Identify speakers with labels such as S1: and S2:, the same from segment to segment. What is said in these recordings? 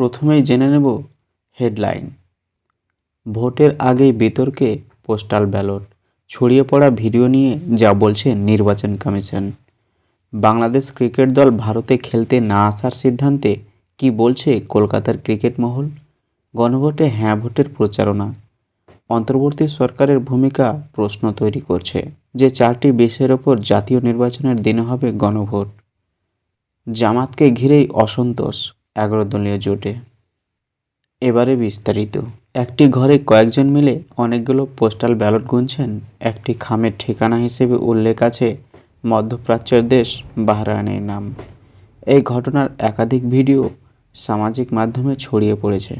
S1: প্রথমেই জেনে নেব হেডলাইন। ভোটের আগেই বিতর্কে পোস্টাল ব্যালট। ছড়িয়ে পড়া ভিডিও নিয়ে যা বলছে নির্বাচন কমিশন। বাংলাদেশ ক্রিকেট দল ভারতে খেলতে না আসার সিদ্ধান্তে কি বলছে কলকাতার ক্রিকেট মহল? গণভোটে হ্যাঁ ভোটের প্রচারণা। অন্তর্বর্তী সরকারের ভূমিকা প্রশ্ন তৈরি করছে যে চারটি বিষয়ের ওপর জাতীয় নির্বাচনের দিনে হবে গণভোট। জামাতকে ঘিরেই অসন্তোষ। এগারো দলীয় জোটে। এবারে বিস্তারিত। একটি ঘরে কয়েকজন মিলে অনেকগুলো পোস্টাল ব্যালট গুনছেন। একটি খামের ঠিকানা হিসেবে উল্লেখ আছে, মধ্যপ্রাচ্যের দেশ বাহরাইনের নাম। এই ঘটনার একাধিক ভিডিও সামাজিক মাধ্যমে ছড়িয়ে পড়েছে।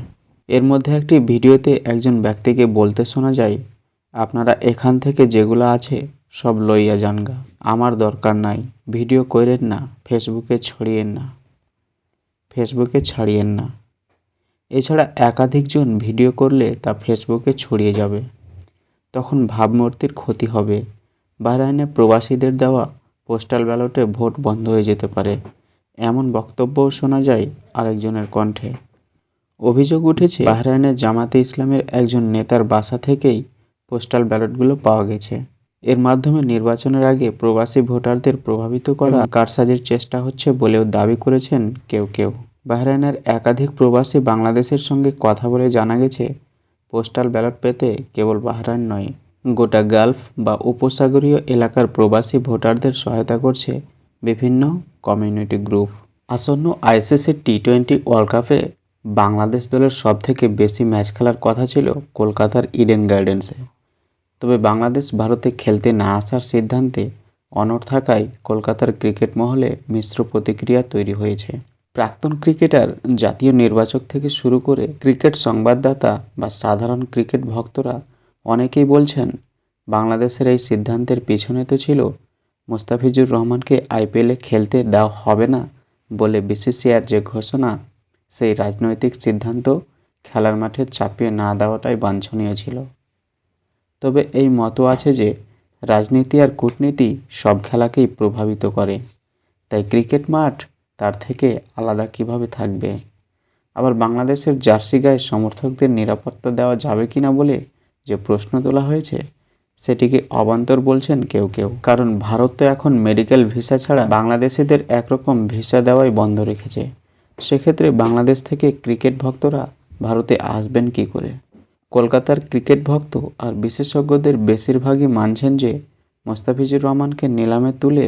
S1: এর মধ্যে একটি ভিডিওতে একজন ব্যক্তিকে বলতে শোনা যায়, আপনারা এখান থেকে যেগুলো আছে সব লইয়া যানগা আমার দরকার নাই। ভিডিও কইরেন না, ফেসবুকে ছড়িয়েন না। ফেসবুকে ছাড়িয়েন না। এছাড়া একাধিকজন ভিডিও করলে তা ফেসবুকে ছড়িয়ে যাবে। তখন ভাবমূর্তির ক্ষতি হবে। বাহরাইনে প্রবাসীদের দেওয়া পোস্টাল ব্যালটে ভোট বন্ধ হয়ে যেতে পারে, এমন বক্তব্যও শোনা যায় আরেকজনের কণ্ঠে। অভিযোগ উঠেছে বাহরাইনের জামাতে ইসলামের একজন নেতার বাসা থেকেই পোস্টাল ব্যালটগুলো পাওয়া গেছে। এর মাধ্যমে নির্বাচনের আগে প্রবাসী ভোটারদের প্রভাবিত করা কারসাজির চেষ্টা হচ্ছে বলেও দাবি করেছেন কেউ কেউ। বাহরাইনের একাধিক প্রবাসী বাংলাদেশের সঙ্গে কথা বলে জানা গেছে পোস্টাল ব্যালট পেতে কেবল বাহরাইন নয় গোটা গালফ বা উপসাগরীয় এলাকার প্রবাসী ভোটারদের সহায়তা করছে বিভিন্ন কমিউনিটি গ্রুপ। আসন্ন আইসিসি টি টোয়েন্টি ওয়ার্ল্ড কাপে বাংলাদেশ দলের সবথেকে বেশি ম্যাচ খেলার কথা ছিল কলকাতার ইডেন গার্ডেন্সে। তবে বাংলাদেশ ভারতে খেলতে না আসার সিদ্ধান্তে অনড় থাকায় কলকাতার ক্রিকেট মহলে মিশ্র প্রতিক্রিয়া তৈরি হয়েছে। প্রাক্তন ক্রিকেটার, জাতীয় নির্বাচক থেকে শুরু করে ক্রিকেট সংবাদদাতা বা সাধারণ ক্রিকেট ভক্তরা অনেকেই বলছেন, বাংলাদেশের এই সিদ্ধান্তের পিছনে তো ছিল, মোস্তাফিজুর রহমানকে আইপিএলে খেলতে দেওয়া হবে না বলে বিসিসিআর যে ঘোষণা, সেই রাজনৈতিক সিদ্ধান্ত খেলার মাঠে চাপিয়ে না দেওয়াটাই বাঞ্ছনীয় ছিল। তবে এই মতো আছে যে, রাজনীতি আর কূটনীতি সব খেলাকেই প্রভাবিত করে। তাই ক্রিকেট মাঠ তার থেকে আলাদা কীভাবে থাকবে? আবার বাংলাদেশের জার্সি গায়ে সমর্থকদের নিরাপত্তা দেওয়া যাবে কি না বলে যে প্রশ্ন তোলা হয়েছে, সেটিকে অবান্তর বলছেন কেউ কেউ। কারণ ভারত তো এখন মেডিকেল ভিসা ছাড়া বাংলাদেশিদের একরকম ভিসা দেওয়াই বন্ধ রেখেছে। সেক্ষেত্রে বাংলাদেশ থেকে ক্রিকেট ভক্তরা ভারতে আসবেন কি করে? কলকাতার ক্রিকেট ভক্ত আর বিশেষজ্ঞদের বেশিরভাগই মানছেন যে, মোস্তাফিজুর রহমানকে নিলামে তুলে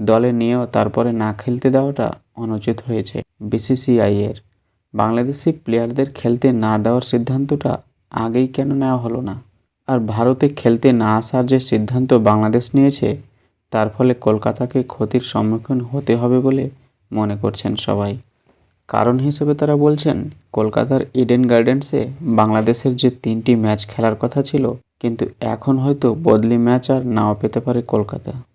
S1: দলে নিয়েও তারপরে না খেলতে দেওয়াটা অনুচিত হয়েছে বিসিসিআইয়ের। বাংলাদেশি প্লেয়ারদের খেলতে না দেওয়ার সিদ্ধান্তটা আগেই কেন নেওয়া হলো না? আর ভারতে খেলতে না আসার যে সিদ্ধান্ত বাংলাদেশ নিয়েছে, তার ফলে কলকাতাকে ক্ষতির সম্মুখীন হতে হবে বলে মনে করছেন সবাই। কারণ হিসেবে তারা বলছেন, কলকাতার ইডেন গার্ডেন্সে বাংলাদেশের যে তিনটি ম্যাচ খেলার কথা ছিল, কিন্তু এখন হয়তো বদলি ম্যাচ আর নাও পেতে পারে কলকাতা।